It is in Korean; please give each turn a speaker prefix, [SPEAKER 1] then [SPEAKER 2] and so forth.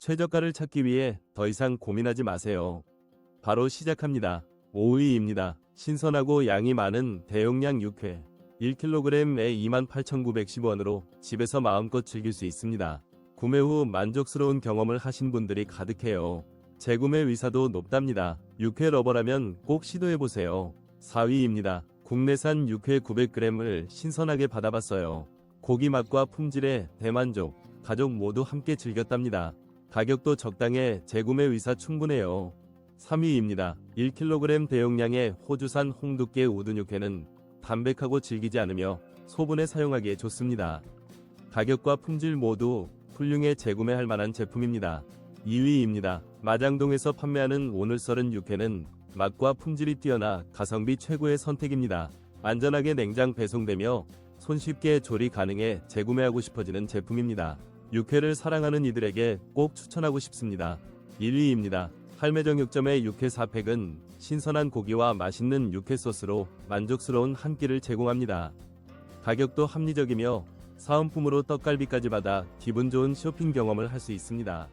[SPEAKER 1] 최저가를 찾기 위해 더 이상 고민하지 마세요. 바로 시작합니다. 5위입니다. 신선하고 양이 많은 대용량 육회 1kg에 28,910원으로 집에서 마음껏 즐길 수 있습니다. 구매 후 만족스러운 경험을 하신 분들이 가득해요. 재구매 의사도 높답니다. 육회 러버라면 꼭 시도해보세요. 4위입니다. 국내산 육회 900g을 신선하게 받아봤어요. 고기 맛과 품질에 대만족, 가족 모두 함께 즐겼답니다. 가격도 적당해 재구매 의사 충분해요. 3위입니다. 1kg 대용량의 호주산 홍두깨 우둔 육회는 담백하고 질기지 않으며 소분에 사용하기에 좋습니다. 가격과 품질 모두 훌륭해 재구매할 만한 제품입니다. 2위입니다. 마장동에서 판매하는 오늘 썰은 육회는 맛과 품질이 뛰어나 가성비 최고의 선택입니다. 안전하게 냉장 배송되며 손쉽게 조리 가능해 재구매하고 싶어지는 제품입니다. 육회를 사랑하는 이들에게 꼭 추천하고 싶습니다. 1위입니다. 할매정육점의 육회 4팩은 신선한 고기와 맛있는 육회 소스로 만족스러운 한 끼를 제공합니다. 가격도 합리적이며 사은품으로 떡갈비까지 받아 기분 좋은 쇼핑 경험을 할 수 있습니다.